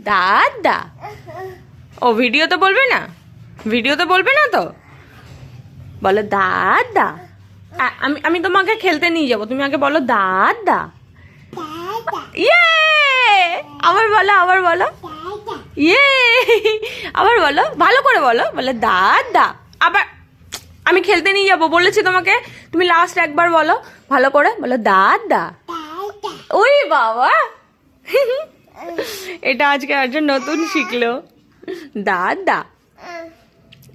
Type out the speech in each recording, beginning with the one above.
দাদা। ও ভিডিওতে বলবে না? ভিডিওতে বলবে না তো? বলো, দাদা। আমি আমি তোমাকে খেলতে নিয়ে যাব। তুমি আগে বলো, দাদা। ইয়ে! আবার বলো আবার বলো। ইয়ে! আবার বলো, ভালো করে বলো। বলো, দাদা। আবার আমি খেলতে নিয়ে যাব, বলেছি তোমাকে। তুমি লাস্ট একবার বলো, ভালো করে। বলো, দাদা। ওই বাবা! এটা আজকে একজন নতুন শিখলো। দাদা।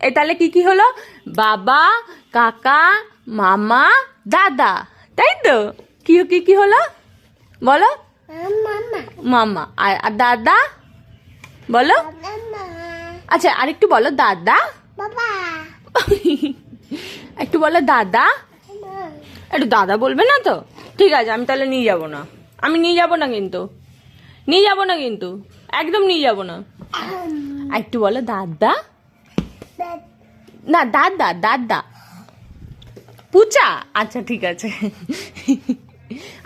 এ, তাহলে কি কি হলো? বাবা, কাকা, মামা, দাদা। তাই তো? কি কি কি হলো? বলো। মামা। আর আর দাদা? বলো। আচ্ছা আরেকটু বলো, দাদা? একটু বলো, দাদা? একটু দাদা বলবে না তো? ঠিক আছে, আমি তাহলে নিয়ে যাব না। আমি নিয়ে যাব না কিন্তু। নিয়ে যাব না কিন্তু। একদম নিয়ে যাব না। একটু বলো, দাদা? না, দাদা দাদা। পুচা আচ্ছা ঠিক আছে।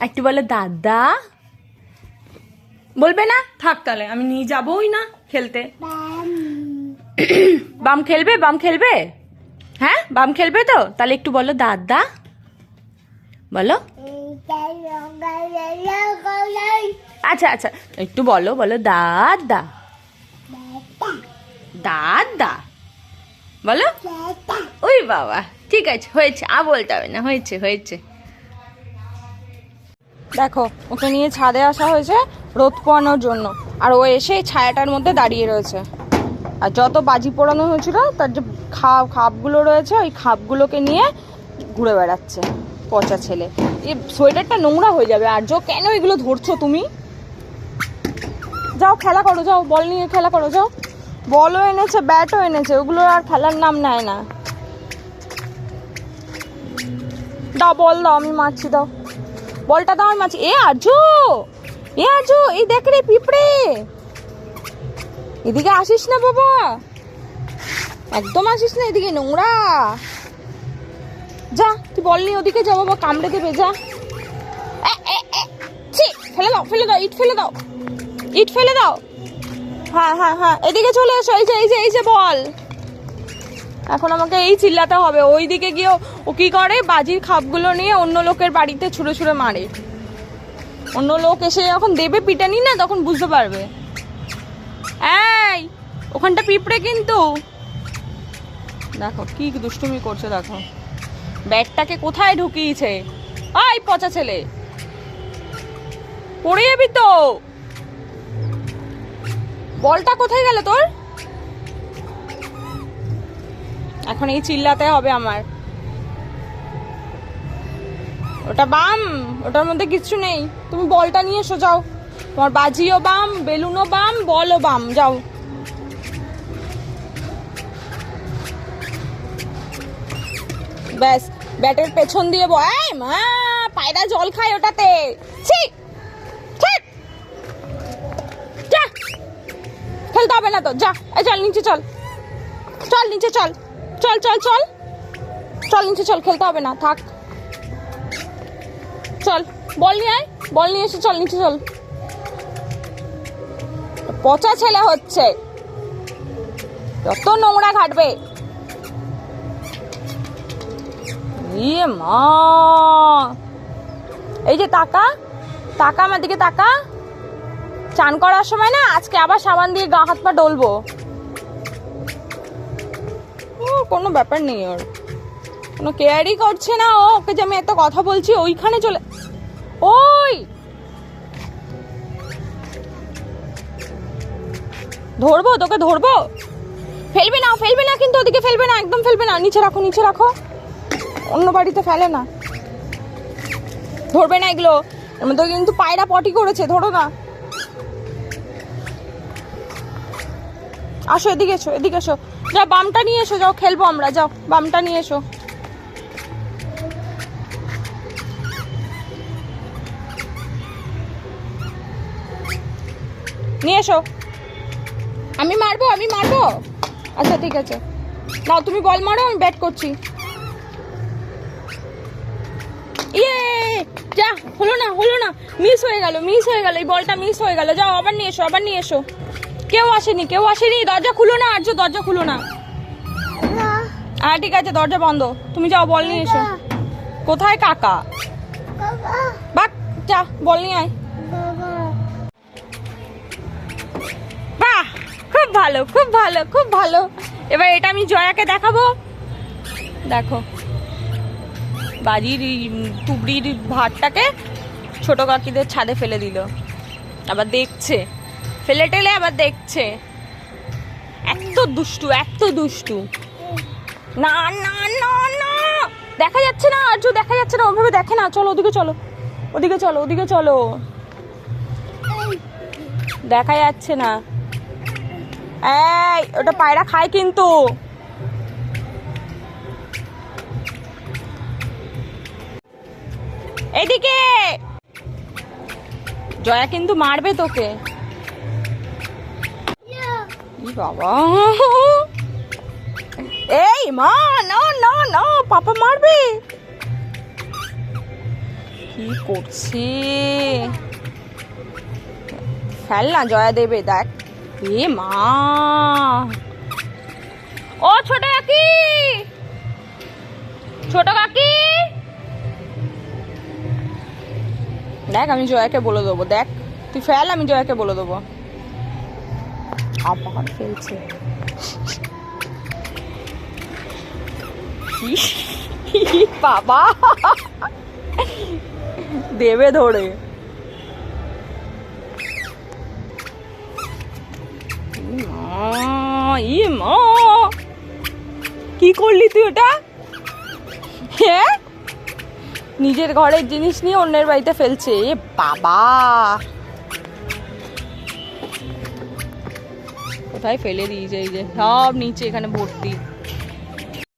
একটু বলো, দাদা? বলবে না? থাক তাহলে, আমি নিয়ে যাবোই না খেলতে। বাম খেলবে? বাম খেলবে? হ্যাঁ বাম খেলবে তো? তাহলে একটু বলো, দাদা? বলো। আচ্ছা আচ্ছা একটু বলো বলো দাদা দাদা বলো। ওই বাবা, ঠিক আছে, হয়েছে, আর বলতে হবে না, হয়েছে হয়েছে। দেখো, ওকে নিয়ে ছাদে আসা হয়েছে রোদ পোয়ানোর জন্য, আর ও এসে ছায়াটার মধ্যে দাঁড়িয়ে রয়েছে। আর যত বাজি পোড়ানো হয়েছিল, তার যে খাপ, খাপগুলো রয়েছে, ওই খাপগুলোকে নিয়ে ঘুরে বেড়াচ্ছে। পচা ছেলে। এই সোয়েটারটা নোংরা হয়ে যাবে। আর যো কেন এগুলো ধরছো তুমি? যাও, খেলা করো, যাও, বল নিয়ে খেলা করো, যাও। বলও এনেছে, ব্যাটও এনেছে ওগুলো আর খেলার নাম নেয় না। দাও, বল দাও, আমি মারছি, দাও। বলটা দাও, আমি মারছি। এ আজু এ আজু এই দেখ রে পিঁপড়ে। এদিকে আসিস না, বাবা। একদম আসিস না, এদিকে নোংরা। যা, তুই বল নি ওদিকে যা বাবা কামড়ে দেবে, যা। ফেলে দাও ফেলে দাও, ইট ফেলে দাও। ইট ফেলে দাও। হ্যাঁ হ্যাঁ হ্যাঁ এদিকে চলে এসো, এই যে এই যে এই যে, বল। এখন আমাকে এই চিল্লাতে হবে ওই দিকে গিয়ে ও কি করে? বাজির খাপগুলো নিয়ে অন্য লোকের বাড়িতে ছুঁড়ে ছুঁড়ে মারে। অন্য লোক এসে যখন দেবে পিটানি না, তখন বুঝতে পারবে। এই, ওখানটা পিঁপড়ে কিন্তু। দেখো, কি দুষ্টুমি করছে, দেখো। ব্যাগটাকে কোথায় ঢুকিয়েছে? আই পচা ছেলে। পড়ে যাবি তো। বলটা কোথায় গেল তোর? এখন এই চিল্লাতে হবে আমার। ওটা বাম, ওটার মধ্যে কিচ্ছু নেই। তুমি বলটা নিয়ে এসো, যাও। তোমার বাজিও বাম, বেলুনও বাম, বলও বাম, যাও। ব্যাস, ব্যাটের পেছন দিয়ে ব- এই মা, পায়রা জল খায় ওটাতে। ঠিক যা। খেলতে হবে না তো, যা। এই চল, নিচে চল। চল, নিচে চল। চল চল চল। চল, নিচে চল, খেলতে হবে না, থাক। চল, বল নিয়ে আয়, বল নিয়ে এসে চল, নিচে চল। পচা ছেলে হচ্ছে। যত নোংরা ঘাটবে। ইয়ে মা। এই যে তাকা তাকা আমার দিকে তাকা। চান করার সময় না আজকে আবার সাবান দিয়ে গা হাত পা ডলবো। ও, কোনো ব্যাপার নেই ওর কোনো কেয়ারই করছে না ও, ওকে যে আমি এত কথা বলছি ওইখানে চলে ওই! ধরবো, তোকে ধরবো? ফেলবে না ফেলবে না, কিন্তু ওদিকে ফেলবে না, একদম ফেলবে না। নিচে রাখো নিচে রাখো। অন্য বাড়িতে ফেলে না। ধরবে না এগুলো। এর মধ্যে কিন্তু পায়রা পটি করেছে, ধরো না। আসো এদিকে এসো এদিকে এসো। যাও, বামটা নিয়ে এসো, যাও, খেলব আমরা, যাও, বামটা নিয়ে এসো। নিয়ে এসো। আমি মারবো আমি মারবো? আচ্ছা ঠিক আছে। নাও, তুমি বল মারো, আমি ব্যাট করছি। হলো না হলো না। মিস হয়ে গেল মিস হয়ে গেল, এই বলটা মিস হয়ে গেল। যাও, আবার নিয়ে এসো, আবার নিয়ে এসো। কেউ আসেনি কেউ আসেনি। দরজা খুলো না, আর্য, দরজা খুলো না। হ্যাঁ ঠিক আছে, দরজা বন্ধ। তুমি যাও, বল নিয়ে এসো। কোথায় কাকা? বাক যা, বল নিয়ে আয়। বাহ, খুব ভালো খুব ভালো খুব ভালো। এবার এটা আমি জয়াকে দেখাবো। দেখো। বাজির এই তুবড়ির ভাতটাকে ছোট কাকিদের ছাদে ফেলে দিল। আবার দেখছে। ফেলে টেলে আবার দেখছে। এত দুষ্টু এত দুষ্টু। না না না না। দেখা যাচ্ছে না আর্য দেখা যাচ্ছে না। ওভাবে দেখে না। চলো, ওদিকে চলো। ওদিকে চলো ওদিকে চলো। দেখা যাচ্ছে না। এই, ওটা পায়রা খায় কিন্তু। এদিকে জয়া কিন্তু মারবে তোকে। বাবা। এই, মা, না না না, পাপা মারবে। কি করছে? ফেল না, জয়া দেবে, দেখ। এ, মা। ও, ছোট কাকি! ছোট কাকি! দেখ, আমি জয়াকে বলে দেবো, দেখ। তুই ফেল, আমি জয়াকে বলে দেবো। আবার ফেলছে। বাবা! দেবে ধরে। কি করলি তুই ওটা? হ্যাঁ? নিজের ঘরের জিনিস নিয়ে অন্যের বাড়িতে ফেলছে। এ বাবা! কোথায় ফেলে দিয়েছে এই যে? সব নিচে এখানে ভর্তি।